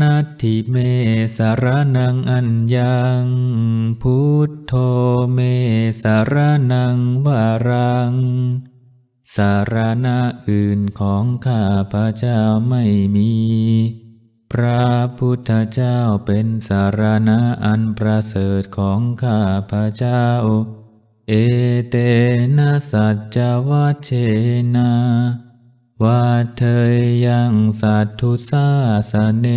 นัตถิเมสารนังอัญญัง พุทโธเมสารนังวารัง สารณะอื่นของข้าพระเจ้าไม่มี พระพุทธเจ้าเป็นสารณะอันประเสริฐของข้าพระเจ้า เอเตนะสัจจวัชเชนะ ว่าเธอยังสัตทุสาสเน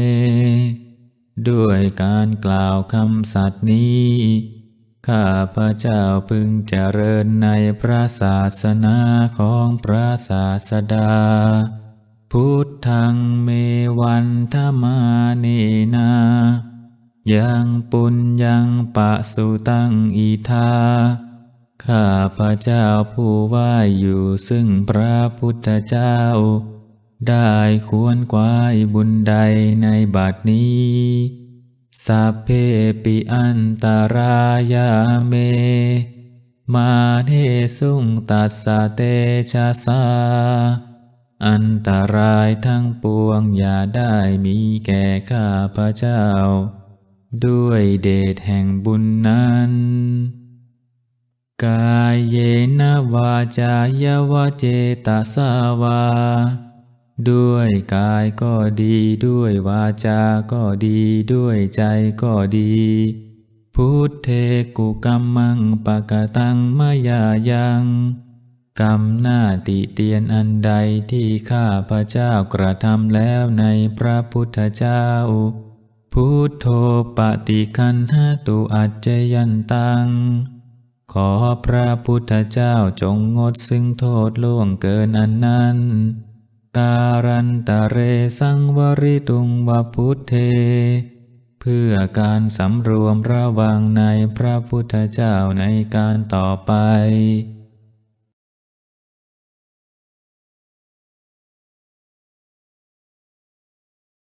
ด้วยการกล่าวคำสัตย์นี้ ข้าพระเจ้าพึงเจริญในพระศาสนาของพระศาสดา พุทธังเมวันธมาเนนา ยังปุญญังปะสุตังอีทา ข้าพระเจ้าผู้ว่าอยู่ซึ่งพระพุทธเจ้า ได้ควรกวายบุญใดในบัดนี้สัพเพปิอันตารายาเม มาเทสุงตัสสะเตชะสา อันตรายทั้งปวงอย่าได้มีแก่ข้าพระเจ้า ด้วยเดชแห่งบุญนั้น จายวเจตสาวา ด้วยกายก็ดีด้วยวาจาก็ดีด้วยใจก็ดี พุทเทกุกรรมังปะกะตังมายายังกรรมหน้าติเตียนอันใดที่ข้าพระเจ้ากระทำแล้วในพระพุทธเจ้า พุทโธปฏิคันหตุอัจจยันตัง ขอพระพุทธเจ้าจงงดซึ่งโทษล่วงเกินอันนั้น การันตะเรสังวริตุงวพุทเท เพื่อการสำรวมระวังในพระพุทธเจ้าในการต่อไป